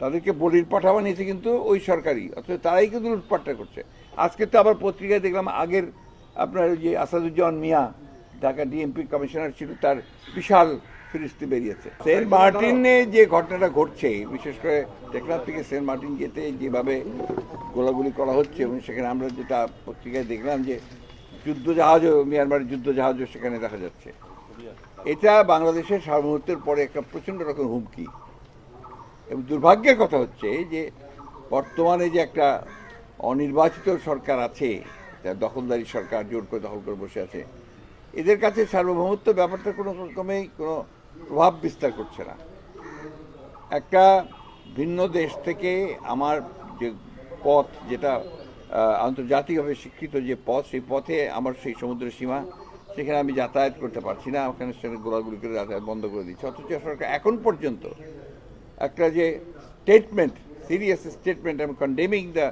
তাদেরকে বলির পাঠা বানিয়েছে কিন্তু ওই সরকারই অথচ তারাই কিন্তু লুটপাটটা করছে। আজকে তো আবার পত্রিকায় দেখলাম আগের আপনার ওই যে আসাদুজ্জামান মিয়া ঢাকা ডিএমপি কমিশনার ছিল তার বিশাল ফিরিস্তি বেরিয়েছে। সেন্ট মার্টিনে যে ঘটনাটা ঘটছে বিশেষ করে টেকনাফ থেকে সেন্ট মার্টিন যেতে যেভাবে গোলাগুলি করা হচ্ছে এবং সেখানে আমরা যেটা পত্রিকায় দেখলাম যে যুদ্ধ জাহাজও মিয়ানমারের যুদ্ধ জাহাজও সেখানে দেখা যাচ্ছে। এটা বাংলাদেশের সার্বভৌমত্বের পরে একটা প্রচণ্ড রকম হুমকি। এবং দুর্ভাগ্যের কথা হচ্ছে যে বর্তমানে যে একটা অনির্বাচিত সরকার আছে দখলদারি সরকার জোর করে দখল করে বসে আছে, এদের কাছে সার্বভৌমত্ব ব্যাপারটা কোনো রকমেই কোনো প্রভাব বিস্তার করছে না। একটা ভিন্ন দেশ থেকে আমার যে পথ যেটা আন্তর্জাতিকভাবে স্বীকৃত যে পথ, সেই পথে আমার সেই সমুদ্রের সীমা, সেখানে আমি যাতায়াত করতে পারছি না। ওখানে সেখানে গোলাগুলি করে যাতায়াত বন্ধ করে দিচ্ছে। অথচ সরকার এখন পর্যন্ত একটা যে স্টেটমেন্ট সিরিয়াস স্টেটমেন্ট এবং condemning the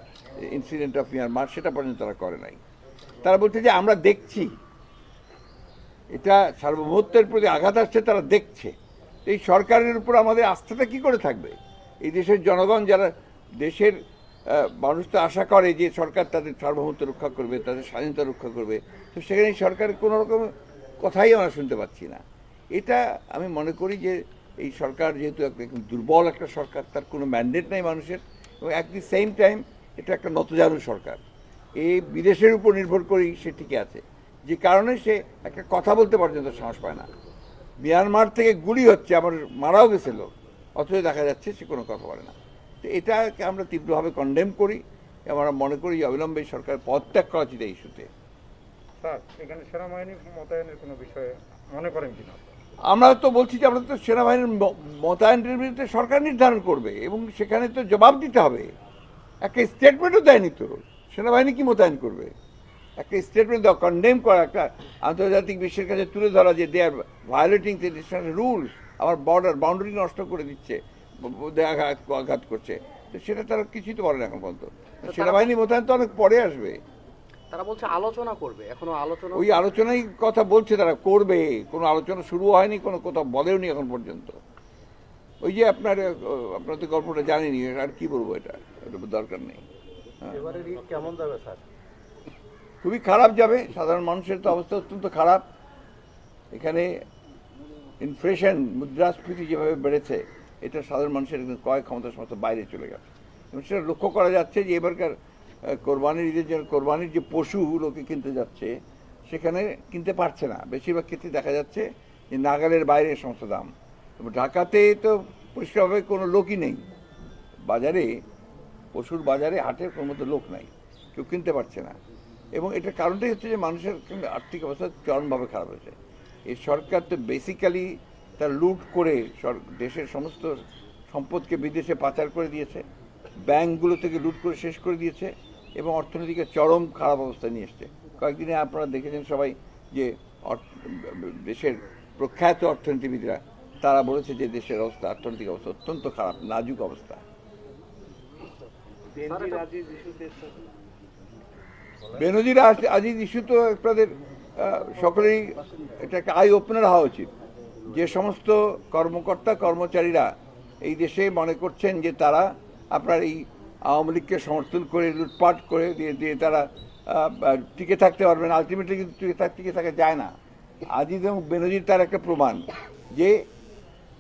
incident of Myanmar সেটা পর্যন্ত তারা করে নাই। তারা বলছে যে আমরা দেখছি। এটা সার্বভৌমত্বের প্রতি আঘাত আসছে, তারা দেখছে। এই সরকারের উপর আমাদের আস্থাটা কি করে থাকবে? এই দেশের জনগণ যারা, দেশের মানুষ তো আশা করে যে সরকার তাদের সার্বভৌমত্ব রক্ষা করবে, তাদের স্বাধীনতা রক্ষা করবে। তো সেখানে সরকারের কোনো রকম কথাই আমরা শুনতে পাচ্ছি না। এটা আমি মনে করি যে এই সরকার যেহেতু একদম দুর্বল একটা সরকার, তার কোনো ম্যান্ডেট নাই মানুষের এবং অ্যাট দি সেম টাইম এটা একটা নতজানু সরকার। এই বিদেশের উপর নির্ভর করেই সে টিকে আছে। যে কারণে সে একটা কথা বলতে পর্যন্ত সাহস পায় না। মিয়ানমার থেকে গুলি হচ্ছে, আমার মারাও গেছে লোক অথচ দেখা যাচ্ছে সে কোনো কথা বলে না। তো এটাকে আমরা তীব্রভাবে কন্ডেম করি। আমরা মনে করি অবিলম্বে সরকার পদত্যাগ করা উচিত এই ইস্যুতে। স্যার, এখানে সেনাবাহিনী মোতায়েনের কোনো বিষয়ে মনে করেন কিনা? আমরা তো বলছি যে আমরা তো সেনাবাহিনীর মোতায়েনের বিরুদ্ধে সরকার নির্ধারণ করবে এবং সেখানে তো জবাব দিতে হবে। একটা স্টেটমেন্টও দেয়নি তো। সেনাবাহিনী কি মোতায়েন করবে? একটা স্টেটমেন্ট দেওয়া কন্ডেম করা একটা আন্তর্জাতিক বিশ্বের কাছে তুলে ধরা যে they are violating international rules আমার বর্ডার বাউন্ডারি নষ্ট করে দিচ্ছে আঘাত করছে। তো সেটা তারা কিছুই তো বলে না এখন পর্যন্ত। সেনাবাহিনী মোতায়েন তো অনেক পরে আসবে। তারা বলছে আলোচনা করবে এখনও আলোচনা ওই আলোচনাই কথা বলছে তারা করবে কোনো আলোচনা শুরু হয়নি কোনো কোথাও বলেওনি এখন পর্যন্ত। ওই যে আপনার আপনার তো গল্পটা জানেনি আর কি বলব এটা? এটা দরকার নেই। এবারে কেমন যাবে স্যার? খুবই খারাপ যাবে সাধারণ মানুষের তো অবস্থা অত্যন্ত খারাপ। এখানে ইনফ্লেশন মুদ্রাস্ফীতি যেভাবে বেড়েছে এটা সাধারণ মানুষের একদম ক্রয় ক্ষমতার সমস্ত বাইরে চলে গেছে। এবং সেটা লক্ষ্য করা যাচ্ছে যে এবারকার কোরবানির ঈদের জন্য কোরবানির যে পশু লোকে কিনতে যাচ্ছে, সেখানে কিনতে পারছে না। বেশিরভাগ ক্ষেত্রে দেখা যাচ্ছে যে নাগালের বাইরে সমস্ত দাম। ঢাকাতে তো পরিষ্কারভাবে কোনো লোকই নেই। বাজারে, পশুর বাজারে হাটে কোনো মতো লোক নাই। কেউ কিনতে পারছে না। এবং এটার কারণটাই হচ্ছে যে মানুষের আর্থিক অবস্থা চরমভাবে খারাপ হয়েছে। এই সরকার তো বেসিক্যালি তার লুট করে দেশের সমস্ত সম্পদকে বিদেশে পাচার করে দিয়েছে। ব্যাংকগুলো থেকে লুট করে শেষ করে দিয়েছে। এবং অর্থনীতিকে চরম খারাপ অবস্থা নিয়ে এসছে। কয়েকদিনে আপনারা দেখেছেন সবাই যে দেশের প্রখ্যাত অর্থনীতিবিদরা তারা বলেছে যে দেশের অবস্থা অর্থনৈতিক অবস্থা অত্যন্ত খারাপ নাজুক অবস্থা। বেনজির আজ- আজিজ ইস্যু তো আপনাদের সকলেই এটা একটা আই ওপেনার হওয়া উচিত। যে সমস্ত কর্মকর্তা কর্মচারীরা এই দেশে মনে করছেন যে তারা আপনার এই আওয়ামী লীগকে সমর্থন করে, লুটপাট করে দিয়ে দিয়ে তারা টিকে থাকতে পারবেন আলটিমেটলি কিন্তু টিকে টিকে থাকা যায় না। আজিজ এবং বেনজির তার একটা প্রমাণ যে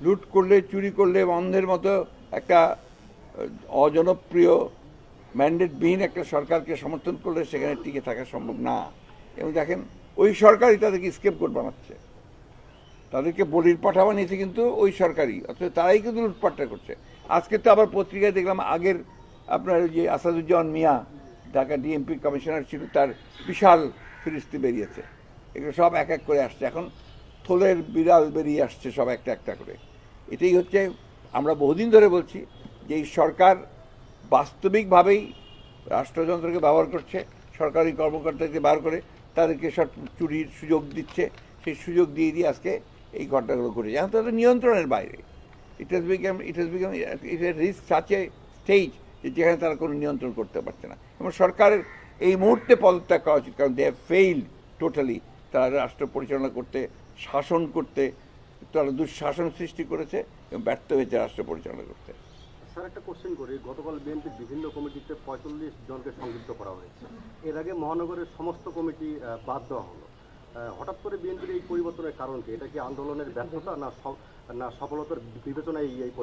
লুট করলে, চুরি করলে অন্ধের মতো একটা অজনপ্রিয় ম্যান্ডেটবিহীন একটা সরকারকে সমর্থন করলে সেখানে টিকে থাকা সম্ভব না। এবং দেখেন, ওই সরকারই তাদেরকে স্কেপ কোড বানাচ্ছে। তাদেরকে বলির পাঠা বানিয়েছে কিন্তু ওই সরকারই। অথচ তারাই কিন্তু লুটপাটটা করছে। আজকে তো আবার পত্রিকায় দেখলাম আগের আপনার যে আসাদুজ্জামান মিয়া, ঢাকা ডিএমপি কমিশনার ছিল, তার বিশাল ফিরিস্তি বেরিয়েছে। এগুলো সব এক এক করে আসছে। এখন থলের বিড়াল বেরিয়ে আসছে সব একটা একটা করে। এটাই হচ্ছে আমরা বহুদিন ধরে বলছি যে এই সরকার বাস্তবিকভাবেই রাষ্ট্রযন্ত্রকে ব্যবহার করছে, সরকারি কর্মকর্তাকে বার করে, তাদেরকে সব চুরির সুযোগ দিচ্ছে। সেই সুযোগ দিয়ে দিয়ে আজকে এই ঘটনাগুলো ঘটেছে এখন তাদের নিয়ন্ত্রণের বাইরে। ইট has become it has become it reach such a stage যেখানে তারা কোনো নিয়ন্ত্রণ করতে পারছে না। এবং সরকারের এই মুহূর্তে পদত্যাগ করা উচিত, কারণ দে ফেইল টোটালি তারা রাষ্ট্র পরিচালনা করতে, শাসন করতে, তারা দুঃশাসন সৃষ্টি করেছে এবং ব্যর্থ হয়েছে রাষ্ট্র পরিচালনা করতে। স্যার, একটা কোশ্চেন করি। গতকাল বিএনপির বিভিন্ন কমিটিতে পঁয়তাল্লিশ জনকে সংযুক্ত করা হয়েছে। এর আগে মহানগরের সমস্ত কমিটি বাদ দেওয়া হলো। হঠাৎ করে বিএনপির এই পরিবর্তনের কারণ কি? এটা কি আন্দোলনের ব্যর্থতা না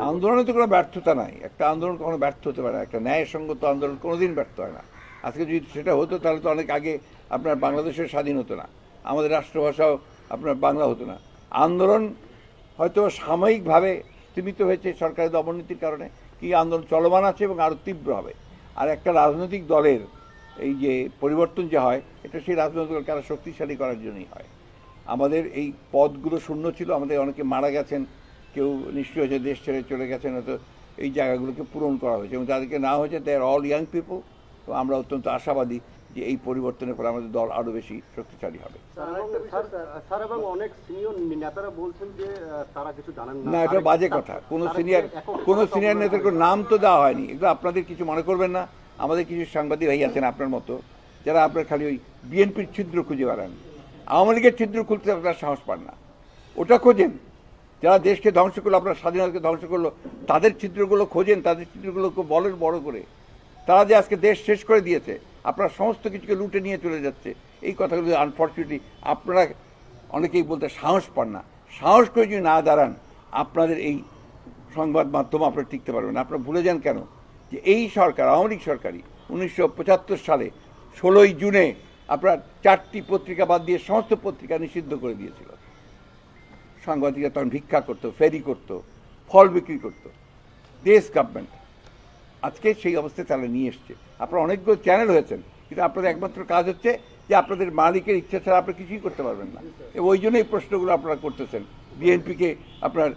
আন্দোলনে তো কোনো ব্যর্থতা নাই। একটা আন্দোলন কখনো ব্যর্থ হতে পারে না। একটা ন্যায়সঙ্গত আন্দোলন কোনোদিন ব্যর্থ হয় না। আজকে যদি সেটা হতো, তাহলে তো অনেক আগে আপনার বাংলাদেশের স্বাধীন হতো না। আমাদের রাষ্ট্রভাষাও আপনার বাংলা হতো না। আন্দোলন হয়তো সাময়িকভাবে সীমিত হয়েছে সরকারের অবনতির কারণে। কি আন্দোলন চলমান আছে এবং আরও তীব্র হবে। আর একটা রাজনৈতিক দলের এই যে পরিবর্তন যে হয়, এটা সেই রাজনৈতিক দলকে আরও শক্তিশালী করার জন্যই হয়। আমাদের এই পদগুলো শূন্য ছিল আমাদের অনেকে মারা গেছেন কেউ নিশ্চয় হয়েছে দেশ ছেড়ে চলে গেছেন হয়তো এই জায়গাগুলোকে পূরণ করা হয়েছে এবং তাদেরকে না হয়েছে they are all young people তো আমরা অত্যন্ত আশাবাদী যে এই পরিবর্তনের পর আমাদের দল আরও বেশি শক্তিশালী হবে। স্যার এবং অনেক সিনিয়র নেতারা বলছেন যে তারা কিছু জানেন না। এটা বাজে কথা। কোনো সিনিয়র কোনো সিনিয়র নেতার কোনো নাম তো দেওয়া হয়নি। এগুলো আপনাদের কিছু মনে করবেন না। আমাদের কিছু সাংবাদিক ভাই আছেন আপনার মতো যারা আপনার খালি ওই বিএনপির ছিদ্র খুঁজে বেড়ান। আওয়ামী লীগের ছিদ্র খুলতে আপনারা সাহস পান না। ওটা খোঁজেন। যারা দেশকে ধ্বংস করল, আপনার স্বাধীনতাকে ধ্বংস করল, তাদের চিত্রগুলো খোঁজেন, তাদের চিত্রগুলোকে বলেন বড় করে। তারা যে আজকে দেশ শেষ করে দিয়েছে, আপনারা সমস্ত কিছুকে লুটে নিয়ে চলে যাচ্ছে। এই কথাগুলো আনফর্চুনেটলি আপনারা অনেকেই বলতে সাহস পান না। সাহস করে যদি না দাঁড়ান, আপনাদের এই সংবাদ মাধ্যম আপনারা টিকতে পারবেন। আপনারা ভুলে যান কেন? যে এই সরকার, আওয়ামী লীগ সরকারই উনিশশো পঁচাত্তর সালে ষোলোই জুনে আপনার চারটি পত্রিকা বাদ দিয়ে সমস্ত পত্রিকা নিষিদ্ধ করে দিয়েছিল। সাংবাদিকরা তখন ভিক্ষা করতো, ফেরি করতো, ফল বিক্রি করতো। দেশ গভর্নমেন্ট আজকে সেই অবস্থায় তারা নিয়ে এসছে। আপনারা অনেকগুলো চ্যানেল হয়েছেন, কিন্তু আপনাদের একমাত্র কাজ হচ্ছে যে আপনাদের মালিকের ইচ্ছা ছাড়া আপনি কিছুই করতে পারবেন না। ওই জন্য এই প্রশ্নগুলো আপনারা করতেছেন। বিএনপিকে আপনার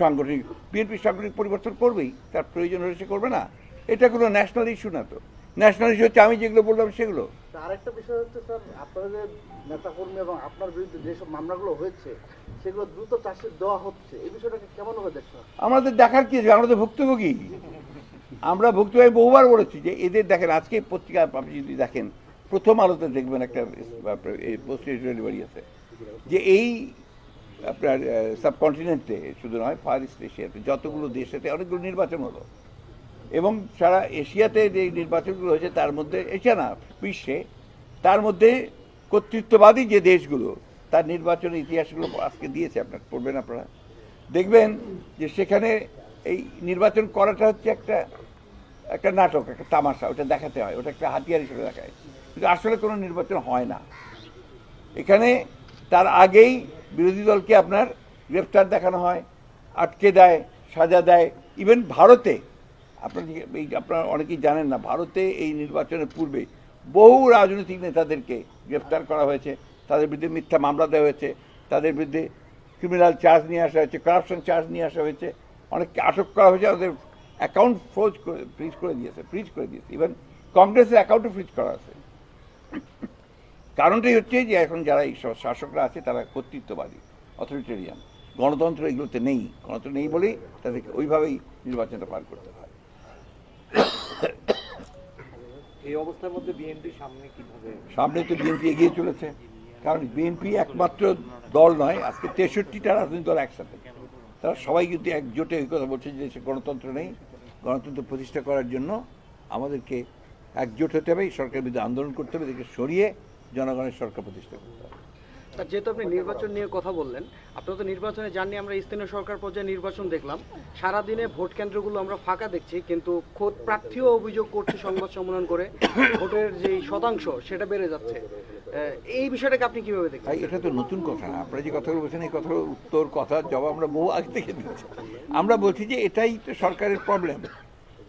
সাংগঠনিক বিএনপি সাংগঠনিক পরিবর্তন করবেই, তার প্রয়োজন হলে সে করবে না। এটা কোনো ন্যাশনাল ইস্যু না তো। ন্যাশনাল ইস্যু হচ্ছে আমি যেগুলো বললাম সেগুলো। আরেকটা বিষয় হচ্ছে, স্যার আপনাদের যে নেতাকর্মী এবং আপনার বিরুদ্ধে যেসব মামলাগুলো হয়েছে, সেগুলো দ্রুত চাষে দেওয়া হচ্ছে। এই বিষয়টাকে কেমন ভাবে দেখছেন আমাদের দেখার কি আছে? আমরা তো ভুক্তভোগী। আমরা ভুক্তভোগী বহুবার বলেছি যে এদের দেখেন, আজকে পত্রিকা আপনি যদি দেখেন, প্রথম আলোতে দেখবেন একটা ডেলিভারি আছে। যে এই আপনার সাবকন্টিনেন্টে, শুধু নয়, ফার ইস্ট এশিয়াতে যতগুলো দেশেতে অনেকগুলো নির্বাচন হলো। এবং সারা এশিয়াতে যে নির্বাচনগুলো হয়েছে, তার মধ্যে এশিয়া না, বিশ্বে, তার মধ্যে কর্তৃত্ববাদী যে দেশগুলো, তার নির্বাচনের ইতিহাসগুলো আজকে দিয়েছে আপনার, পড়বেন আপনারা। দেখবেন যে সেখানে এই নির্বাচন করাটা হচ্ছে একটা একটা নাটক, একটা তামাশা, ওটা দেখাতে হয়, ওটা একটা হাতিয়ার হিসেবে দেখায়। কিন্তু আসলে কোনো নির্বাচন হয় না। এখানে তার আগেই বিরোধী দলকে আপনার গ্রেফতার দেখানো হয়, আটকে দেয়, সাজা দেয়। ইভেন ভারতে আপনার এই আপনারা অনেকেই জানেন না, ভারতে এই নির্বাচনের পূর্বে বহু রাজনৈতিক নেতাদেরকে গ্রেফতার করা হয়েছে। তাদের বিরুদ্ধে মিথ্যা মামলা দেওয়া হয়েছে। তাদের বিরুদ্ধে ক্রিমিনাল চার্জ নিয়ে আসা হয়েছে কারাপশন চার্জ নিয়ে আসা হয়েছে। অনেককে আটক করা হয়েছে, ওদের অ্যাকাউন্ট ফ্রোজ করে ফ্রিজ করে দিয়েছে ফ্রিজ করে দিয়েছে। ইভেন কংগ্রেসের অ্যাকাউন্টও ফ্রিজ করা আছে। কারণটাই হচ্ছে যে এখন যারা এই শাসকরা আছে, তারা কর্তৃত্ববাদী অথরিটেরিয়ান গণতন্ত্র এগুলোতে নেই। গণতন্ত্র নেই বলেই তাদেরকে ওইভাবেই নির্বাচনটা পার করতে হয়। এই অবস্থার মধ্যে সামনে তো বিএনপি এগিয়ে চলেছে। কারণ বিএনপি একমাত্র দল নয়, আজকে তেষট্টিটা রাজনৈতিক দল একসাথে। তারা সবাই কিন্তু একজোটে ওই কথা বলছে যে গণতন্ত্র নেই। গণতন্ত্র প্রতিষ্ঠা করার জন্য আমাদেরকে একজোট হতে হবে, এই সরকারের বিরুদ্ধে আন্দোলন করতে হবে, এদেরকে সরিয়ে জনগণের সরকার প্রতিষ্ঠা করতে হবে। যেহেতু আপনি নির্বাচন নিয়ে কথা বললেন, আপনারা তো নির্বাচনে জাননি আমরা স্থানীয় সরকার পর্যায়ে নির্বাচন দেখলাম। সারাদিনে ভোট কেন্দ্রগুলো আমরা ফাঁকা দেখছি, কিন্তু খোদ প্রার্থীও অভিযোগ করছে সংবাদ সম্মেলন করে, ভোটের যে শতাংশ সেটা বেড়ে যাচ্ছে। এই বিষয়টাকে আপনি কীভাবে দেখছেন? এটা তো নতুন কথা না। আপনারা যে কথাগুলো বলছেন, এই কথাগুলো উত্তর কথা জবাব আমরা বহু আগে থেকে দিচ্ছি আমরা বলছি যে এটাই তো সরকারের প্রবলেম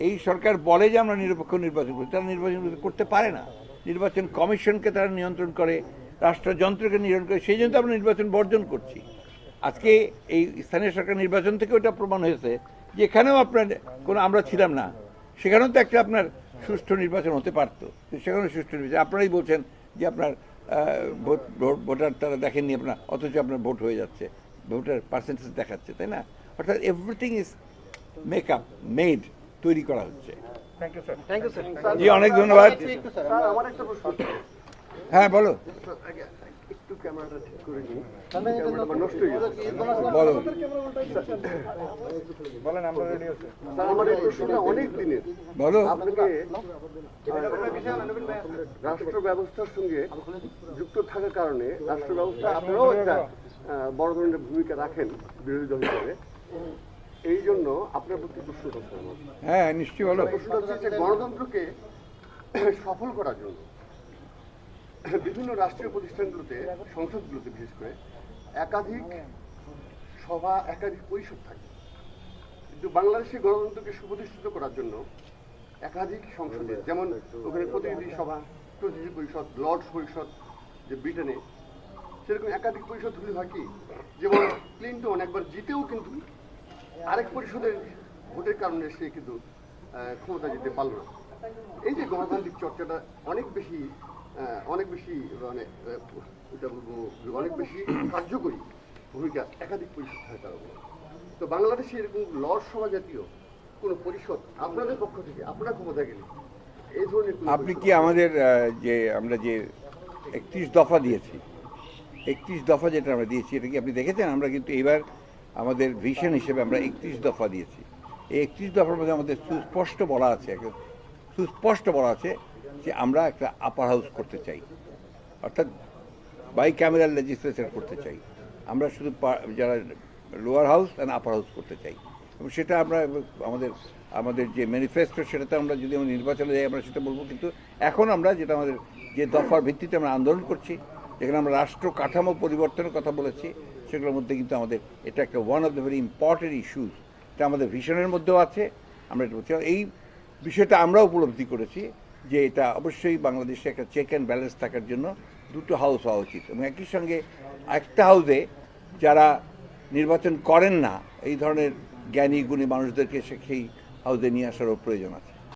এই সরকার বলে যে আমরা নিরপেক্ষ নির্বাচন করি তারা নির্বাচন করতে পারে না। নির্বাচন কমিশনকে তারা নিয়ন্ত্রণ করে রাষ্ট্রযন্ত্রকে নিয়ন্ত্রণ করে সেই জন্য আমরা নির্বাচন বর্জন করছি। আজকে এই স্থানীয় সরকার নির্বাচন থেকে ওটা প্রমাণ হয়েছে যে এখানেও আপনার কোনো আমরা ছিলাম না। সেখানেও তো একটা আপনার সুষ্ঠু নির্বাচন হতে পারতো। সেখানেও সুষ্ঠু নির্বাচন। আপনারাই বলছেন যে আপনার আহ, ভোট ভোট- ভোটার তারা দেখেননি আপনার অথচ আপনার ভোট হয়ে যাচ্ছে। ভোটার পার্সেন্টেজ দেখাচ্ছে তাই না? অর্থাৎ everything is make up made তৈরি করা হচ্ছে। Thank you sir thank you sir জি অনেক ধন্যবাদ। হ্যাঁ বলো। হয়ে রাষ্ট্র ব্যবস্থার সঙ্গে যুক্ত থাকার কারণে রাষ্ট্র ব্যবস্থা আপনারাও একটা বড় ধরনের ভূমিকা রাখেন বিরোধী দল হিসেবে। এই জন্য আপনার প্রতি প্রশ্ন হ্যাঁ নিশ্চয়ই বলো। প্রশ্নটা হচ্ছে গণতন্ত্রকে সফল করার জন্য বিভিন্ন রাষ্ট্রীয় প্রতিষ্ঠানগুলোতে সংসদগুলোতে বিশেষ করে একাধিক সভা একাধিক পরিষদ থাকে। কিন্তু বাংলাদেশের গণতন্ত্রকে সুপ্রতিষ্ঠিত করার জন্য একাধিক সংসদে যেমন ওখানে প্রতিনিধি সভা প্রতিনিধি পরিষদ লর্ডস পরিষদ যে ব্রিটেনে সেরকম একাধিক পরিষদ হলে হয় কি যেমন ক্লিন্টন একবার জিতেও কিন্তু আরেক পরিষদের ভোটের কারণে সে কিন্তু ক্ষমতা যেতে পারল না। এই যে গণতান্ত্রিক চর্চাটা অনেক বেশি অনেক বেশি মানে এটা বলব অনেক বেশি কার্যকরী ভূমিকা একাধিক পরিষদ হয় তার উপর। তো বাংলাদেশে এরকম লর্ড সভা জাতীয় কোনো পরিষদ আপনাদের পক্ষ থেকে আপনারা ক্ষমতা গেলে এই ধরনের আপনি কি আমাদের যে আমরা যে একত্রিশ দফা দিয়েছি একত্রিশ দফা যেটা আমরা দিয়েছি এটা কি আপনি দেখেছেন আমরা কিন্তু এবার আমাদের ভিশন হিসেবে আমরা একত্রিশ দফা দিয়েছি এই একত্রিশ দফার মধ্যে আমাদের সুস্পষ্ট বলা আছে সুস্পষ্ট বলা আছে যে আমরা একটা আপার হাউস করতে চাই। অর্থাৎ বাই ক্যামেরাল লেজিসলেচার করতে চাই। আমরা শুধু যারা lower house and upper house করতে চাই। এবং সেটা আমরা, আমাদের আমাদের যে ম্যানিফেস্টো সেটাতে আমরা যদি আমরা নির্বাচনে যাই, আমরা সেটা বলব। কিন্তু এখন আমরা যেটা আমাদের যে দফার ভিত্তিতে আমরা আন্দোলন করছি, যেখানে আমরা রাষ্ট্র কাঠামো পরিবর্তনের কথা বলেছি, সেগুলোর মধ্যে কিন্তু আমাদের এটা একটা one of the very important issues এটা আমাদের ভিশনের মধ্যেও আছে। আমরা এটা বলছি। এই বিষয়টা আমরা উপলব্ধি করেছি। যে এটা অবশ্যই বাংলাদেশে একটা চেক অ্যান্ড ব্যালেন্স থাকার জন্য দুটো হাউস হওয়া উচিত। এবং একই সঙ্গে একটা হাউসে যারা নির্বাচন করেন না, এই ধরনের জ্ঞানী, গুণী মানুষদেরকে সেই হাউসে নিয়ে আসারও প্রয়োজন আছে।